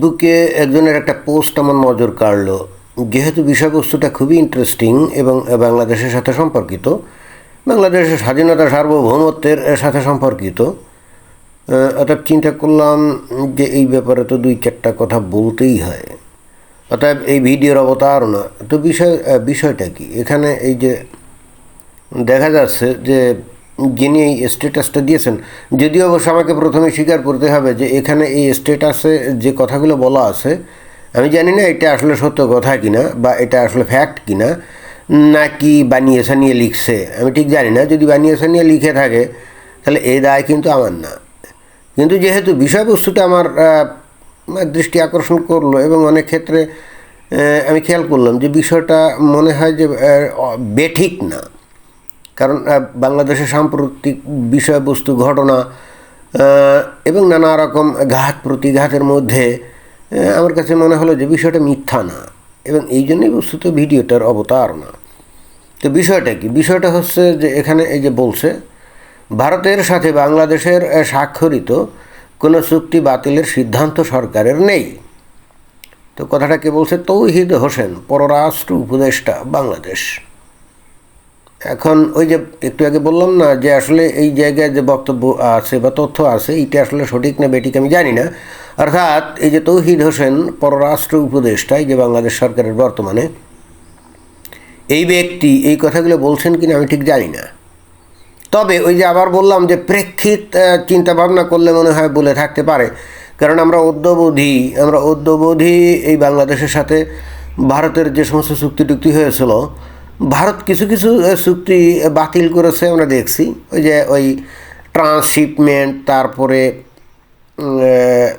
ফেসবুকে একজনের একটা পোস্ট আমার নজর কাড়লো। যেহেতু বিষয়বস্তুটা খুবই ইন্টারেস্টিং এবং বাংলাদেশের সাথে সম্পর্কিত, বাংলাদেশের স্বাধীনতা সার্বভৌমত্বের সাথে সম্পর্কিত অর্থাৎ চিন্তা করলাম যে এই ব্যাপারে তো দুই চারটা কথা বলতেই হয়। অতএব এই ভিডিওর অবতারণা তো বিষয় বিষয়টা কি? এখানে এই যে দেখা যাচ্ছে যে যিনি এই স্ট্যাটাসটা দিয়েছেন, যদিও অবশ্য আমাকে প্রথমে স্বীকার করতে হবে যে এখানে এই স্ট্যাটাসে যে কথাগুলো বলা আছে, আমি জানি না এটা আসলে সত্য কথা কিনা বা এটা আসলে ফ্যাক্ট কিনা, নাকি বানিয়ে সানিয়ে লিখছে, আমি ঠিক জানি না। যদি বানিয়ে সানিয়ে লিখে থাকে, তাহলে এই দায় কিন্তু আমার না। কিন্তু যেহেতু বিষয়বস্তুটা আমার দৃষ্টি আকর্ষণ করল এবং অনেক ক্ষেত্রে আমি খেয়াল করলাম যে বিষয়টা মনে হয় যে বেঠিক না। কারণ বাংলাদেশের সাম্প্রতিক বিষয়বস্তু, ঘটনা এবং নানা রকম ঘাত, প্রতিঘাতের মধ্যে আমার কাছে মনে হলো যে বিষয়টা মিথ্যা না। এবং এই জন্যই বস্তুত ভিডিওটার অবতারণা তো বিষয়টা কি? বিষয়টা হচ্ছে যে এখানে এই যে বলছে, ভারতের সাথে বাংলাদেশের স্বাক্ষরিত কোনো চুক্তি বাতিলের সিদ্ধান্ত সরকারের নেই। তো কথাটা কে বলছে তৌহিদ হোসেন, পররাষ্ট্র উপদেষ্টা, বাংলাদেশ। এখন ওই যে একটু আগে বললাম না যে আসলে এই জায়গায় যে বক্তব্য আছে বা তথ্য আছে এটা আসলে সঠিক না বেঠিক আমি জানি না। অর্থাৎ এই যে তৌহিদ হোসেন পররাষ্ট্র উপদেষ্টা এই যে বাংলাদেশ সরকারের বর্তমানে এই ব্যক্তি এই কথাগুলো বলছেন কিনা আমি ঠিক জানি না। তবে ওই যে আবার বললাম যে প্রেক্ষিত আহ, চিন্তা ভাবনা করলে মনে হয় বলে থাকতে পারে। কারণ আমরা অদ্যবধি আমরা অদ্যবধি এই বাংলাদেশের সাথে ভারতের যে সমস্ত চুক্তি টুক্তি হয়েছিল ভারত কিছু কিছু চুক্তি বাতিল করেছে, আমরা দেখছি। ওই যে ওই ট্রান্সশিপমেন্ট, তারপরে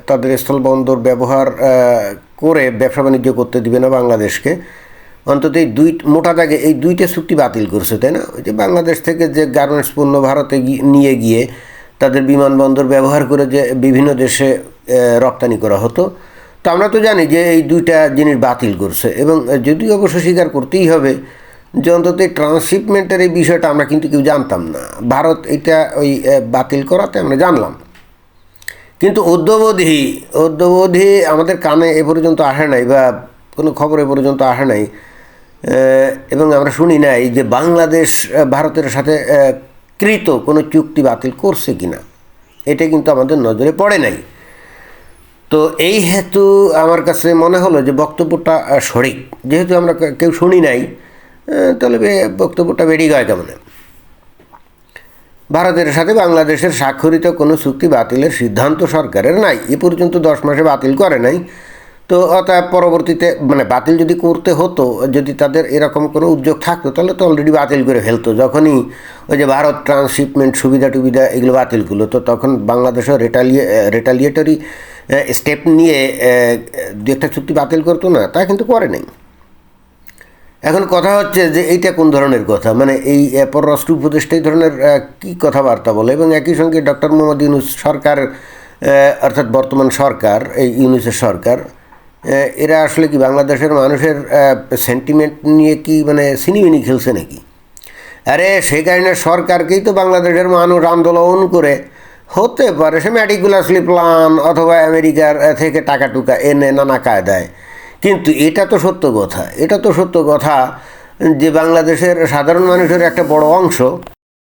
তাদের স্থলবন্দর ব্যবহার করে ব্যবসা বাণিজ্য করতে দিবে না বাংলাদেশকে। অন্তত এই দুই, মোটা দাগে এই দুইটা চুক্তি বাতিল করছে, তাই না? ওই যে বাংলাদেশ থেকে যে গার্মেন্টস পণ্য ভারতে নিয়ে গিয়ে তাদের বিমানবন্দর ব্যবহার করে যে বিভিন্ন দেশে রপ্তানি করা হতো। তো আমরা তো জানি যে এই দুইটা জিনিস বাতিল করছে এবং যদিও অবশ্য স্বীকার করতেই হবে যে অন্তত ট্রান্সশিপমেন্টের এই বিষয়টা আমরা কিন্তু কেউ জানতাম না। ভারত এটা ওই বাতিল করাতে আমরা জানলাম। কিন্তু অদ্যবধি অদ্যবধি আমাদের কানে এ পর্যন্ত আসে নাই বা কোনো খবর এ পর্যন্ত আসে নাই এবং আমরা শুনি নাই যে বাংলাদেশ ভারতের সাথে কৃত কোনো চুক্তি বাতিল করছে কি না এটা কিন্তু আমাদের নজরে পড়ে নাই। তো এই হেতু আমার কাছে মনে হলো যে বক্তব্যটা সঠিক। যেহেতু আমরা কেউ শুনি নাই তাহলে বক্তব্যটা বেরিয়ে গয় কেমন ভারতের সাথে বাংলাদেশের স্বাক্ষরিত কোনো চুক্তি বাতিলের সিদ্ধান্ত সরকারের নাই। এ পর্যন্ত দশ মাসে বাতিল করে নাই। তো অতএব পরবর্তীতে মানে বাতিল যদি করতে হতো, যদি তাদের এরকম কোনো উদ্যোগ থাকতো, তাহলে তো অলরেডি বাতিল করে ফেলতো। যখনই ওই যে ভারত ট্রান্সশিপমেন্ট সুবিধা টুবিধা এগুলো বাতিল করল, তো তখন বাংলাদেশও রেটালিয়ে রেটালিয়েটরি স্টেপ নিয়ে দু একটা চুক্তি বাতিল করতো না, তা কিন্তু করে নাই। এখন কথা হচ্ছে যে এইটা কোন ধরনের কথা? মানে এই পররাষ্ট্র উপদেষ্টা এই ধরনের কি কথাবার্তা বলে? এবং একই সঙ্গে ডক্টর মোহাম্মদ ইউনুস সরকার অর্থাৎ বর্তমান সরকার, এই ইউনুসের সরকার এরা আসলে কি বাংলাদেশের মানুষের সেন্টিমেন্ট নিয়ে কি মানে সিনিমিনি খেলছে নাকি? আরে সেই কারণে সরকারকেই তো বাংলাদেশের মানুষ আন্দোলন করে, হতে পারে সে ম্যাটিকুলাসলি প্ল্যান অথবা আমেরিকার থেকে টাকা টুকা এনে নানা কায়দায় কিন্তু এটা তো সত্য কথা। এটা তো সত্য কথা যে বাংলাদেশের সাধারণ মানুষের একটা বড় অংশ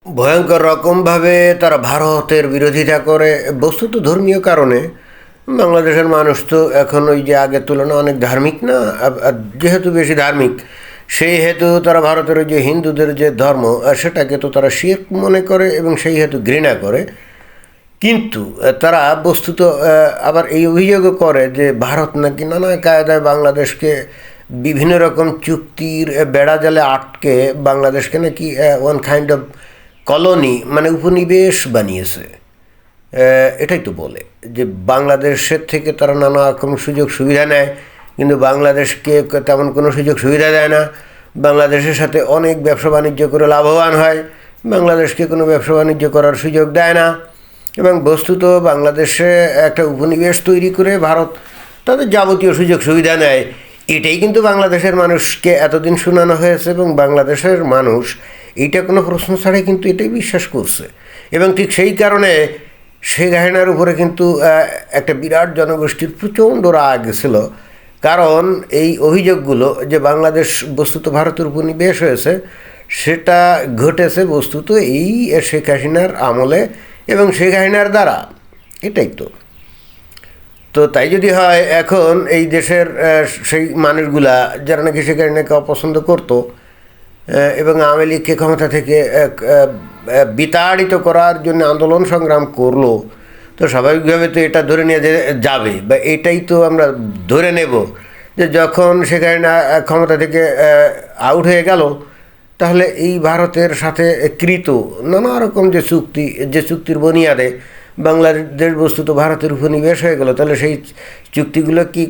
ভয়ঙ্কর রকমভাবে তারা ভারতের বিরোধিতা করে। বস্তুত ধর্মীয় কারণে বাংলাদেশের মানুষ তো এখন ওই যে আগের তুলনায় অনেক ধার্মিক না? যেহেতু বেশি ধার্মিক, সেই হেতু তারা ভারতের যে হিন্দুদের যে ধর্ম সেটাকে তো তারা শির্ক মনে করে এবং সেই হেতু ঘৃণা করে। কিন্তু তারা বস্তুত আবার এই অভিযোগও করে যে ভারত নাকি নানা কায়দায় বাংলাদেশকে বিভিন্ন রকম চুক্তির বেড়া জালে আটকে বাংলাদেশকে নাকি ওয়ান কাইন্ড অফ কলোনি মানে উপনিবেশ বানিয়েছে। এটাই তো বলে যে বাংলাদেশের থেকে তারা নানা রকম সুযোগ সুবিধা নেয়, কিন্তু বাংলাদেশকে তেমন কোনো সুযোগ সুবিধা দেয় না। বাংলাদেশের সাথে অনেক ব্যবসা বাণিজ্য করে লাভবান হয়, বাংলাদেশকে কোনো ব্যবসা বাণিজ্য করার সুযোগ দেয় না। এবং বস্তুত বাংলাদেশে একটা উপনিবেশ তৈরি করে ভারত তাদের যাবতীয় সুযোগ সুবিধা নেয়। এটাই কিন্তু বাংলাদেশের মানুষকে এতদিন শোনানো হয়েছে এবং বাংলাদেশের মানুষ এইটা কোনো প্রশ্ন ছাড়াই কিন্তু এটাই বিশ্বাস করছে। এবং ঠিক সেই কারণে শেখ হাসিনার উপরে কিন্তু একটা বিরাট জনগোষ্ঠীর প্রচণ্ড রাগ ছিল। কারণ এই অভিযোগগুলো যে বাংলাদেশ বস্তুত ভারতের উপনিবেশ হয়েছে, সেটা ঘটেছে বস্তুত এই শেখ হাসিনার আমলে এবং শেখ হাসিনার দ্বারা, এটাই তো। তো তাই যদি হয়, এখন এই দেশের সেই মানুষগুলা যারা নাকি শেখ হাসিনাকে অপছন্দ করতো এবং আওয়ামী লীগকে ক্ষমতা থেকে বিতাড়িত করার জন্য আন্দোলন সংগ্রাম করল, তো স্বাভাবিকভাবে তো এটা ধরে নিয়ে যাবে বা এটাই তো আমরা ধরে নেব যে যখন হাসিনা ক্ষমতা থেকে আউট হয়ে গেল তাহলে এই ভারতের সাথে কৃত নানা রকম যে চুক্তি, যে চুক্তির বুনিয়াদে বাংলাদেশ বস্তুত ভারতের উপনিবেশ হয়ে গেল, তাহলে সেই চুক্তিগুলো কি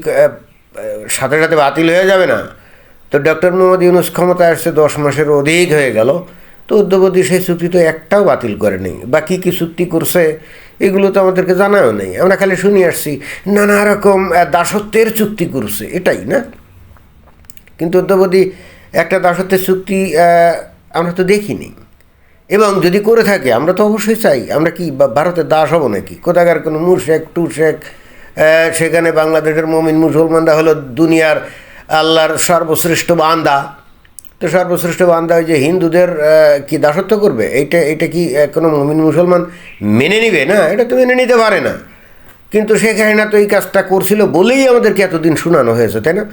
সাথে সাথে বাতিল হয়ে যাবে না? তো ডক্টর মোহাম্মদ ইউনুস ক্ষমতা আসছে দশ মাসের অধিক হয়ে গেল, তো উদ্যোগপতি সেই চুক্তি তো একটাও বাতিল করেনি। বা কী কী চুক্তি করছে, এগুলো তো আমাদেরকে জানাও নেই। আমরা খালি শুনি আসছি, নানা রকম দাসত্বের চুক্তি করছে, এটাই না? কিন্তু অদ্যাবধি একটা দাসত্বের চুক্তি আমরা তো দেখিনি। এবং যদি করে থাকে আমরা তো অবশ্যই চাই আমরা কি ভারতের দাস হব নাকি? কোথাকার কোনো মুর্শেক টুরশেক আহ, সেখানে বাংলাদেশের মমিন মুসলমানরা হলো দুনিয়ার আল্লাহর সর্বশ্রেষ্ঠ বান্দা। তো সর্বশ্রেষ্ঠ বান্দা যে হিন্দুদের কি দাসত্ব করবে? এইটা এটা কি কোনো মমিন মুসলমান মেনে নিবে? না এটা তো মেনে নিতে পারে না। কিন্তু শেখ হাসিনা তো এই কাজটা করছিল বলেই আমাদেরকে এতদিন শোনানো হয়েছে তাই না?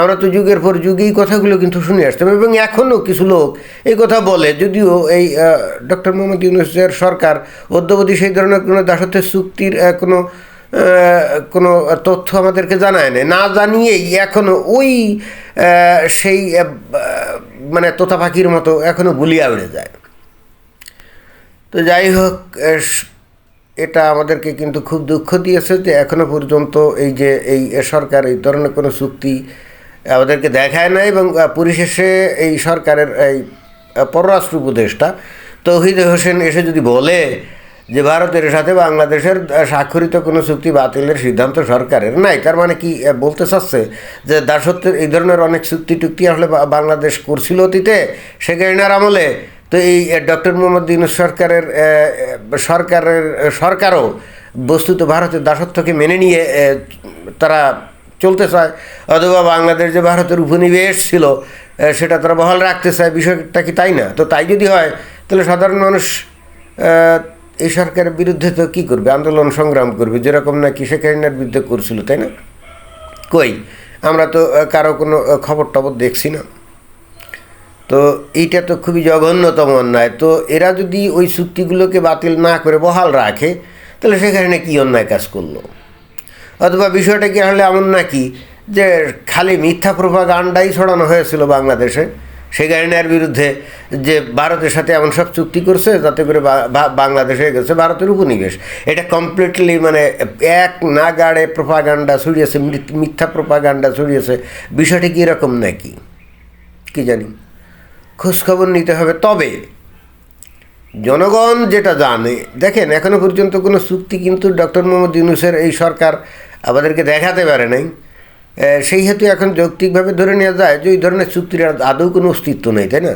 আমরা তো যুগের পর যুগে এই কথাগুলো কিন্তু শুনে আসতাম এবং এখনও কিছু লোক এই কথা বলে। যদিও এই ডক্টর মোহাম্মদ ইউনুসের সরকার অদ্যবধি সেই ধরনের কোনো দাসত্বের চুক্তির কোনো কোনো তথ্য আমাদেরকে জানায় না না জানিয়েই এখনও ওই সেই মানে তোতা পাখির মতো এখনও গুলিয়া উড়ে যায়। তো যাই হোক এটা আমাদেরকে কিন্তু খুব দুঃখ দিয়েছে যে এখনও পর্যন্ত এই যে এই সরকার এই ধরনের কোনো চুক্তি আমাদেরকে দেখায় না এবং পরিশেষে এই সরকারের এই পররাষ্ট্র উপদেষ্টা তৌহিদ হোসেন এসে যদি বলে যে ভারতের সাথে বাংলাদেশের স্বাক্ষরিত কোনো চুক্তি বাতিলের সিদ্ধান্ত সরকারের নাই, তার মানে কি বলতে চাচ্ছে যে দাসত্বের এই ধরনের অনেক চুক্তি টুক্তি আসলে বাংলাদেশ করছিল অতীতে সেখানের আমলে। তো এই ডক্টর মোহাম্মদ ইউনুস সরকারের সরকারের সরকারও বস্তুত ভারতের দাসত্বকে মেনে নিয়ে তারা চলতে চায়, অথবা বাংলাদেশ যে ভারতের উপনিবেশ ছিল সেটা তারা বহাল রাখতে চায়, বিষয়টা কি তাই না? তো তাই যদি হয়, তাহলে সাধারণ মানুষ এই সরকারের বিরুদ্ধে তো কী করবে? আন্দোলন সংগ্রাম করবে, যেরকম নাকি শেখ হাসিনার বিরুদ্ধে করছিল, তাই না? কই, আমরা তো কারও কোনো খবর টবর দেখছি না। তো এইটা তো খুবই জঘন্যতম অন্যায়। তো এরা যদি ওই চুক্তিগুলোকে বাতিল না করে বহাল রাখে, তাহলে সেখানে কি অন্যায় কাজ করল? অথবা বিষয়টা কি হলে এমন নাকি যে খালি মিথ্যা প্রভাগান্ডাই ছড়ানো হয়েছিল বাংলাদেশে? সেই গাইনার বিরুদ্ধে যে ভারতের সাথে এমন সব চুক্তি করছে, যাতে করে বাংলাদেশ গেছে ভারতের উপনিবেশ। এটা কমপ্লিটলি মানে এক নাগাড়ে প্রপাগান্ডা ছড়িয়েছে, মিথ- মিথ্যা প্রপাগান্ডা ছড়িয়েছে। বিষয়টা কি এরকম নাকি? কি জানি। খোঁজখবর নিতে হবে। তবে জনগণ যেটা জানে, দেখেন এখনও পর্যন্ত কোনো চুক্তি কিন্তু ডক্টর মোহাম্মদ ইউনুসের এই সরকার আমাদেরকে দেখাতে পারে নাই। সেই হেতু এখন যৌক্তিকভাবে ধরে নেওয়া যায় যে ওই ধরনের চুক্তির আদৌ কোনো অস্তিত্ব নেই, তাই না?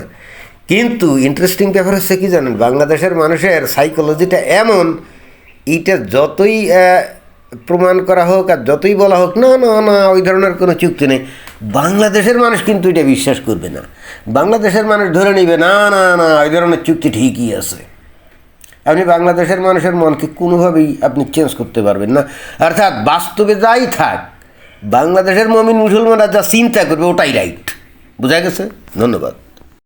কিন্তু ইন্টারেস্টিং ব্যাপার হচ্ছে কি জানেন, বাংলাদেশের মানুষের সাইকোলজিটা এমন এইটা যতই প্রমাণ করা হোক আর যতই বলা হোক, না না না, ওই ধরনের কোনো চুক্তি নেই। বাংলাদেশের মানুষ কিন্তু এটা বিশ্বাস করবে না। বাংলাদেশের মানুষ ধরে নিবে, না না না ওই ধরনের চুক্তি ঠিকই আছে। আপনি বাংলাদেশের মানুষের মনকে কোনোভাবেই আপনি চেঞ্জ করতে পারবেন না। অর্থাৎ বাস্তবে যাই থাক, বাংলাদেশের মমিন মুসলমানরা যা চিন্তা করবে ওটাই রাইট বোঝা গেছে? ধন্যবাদ।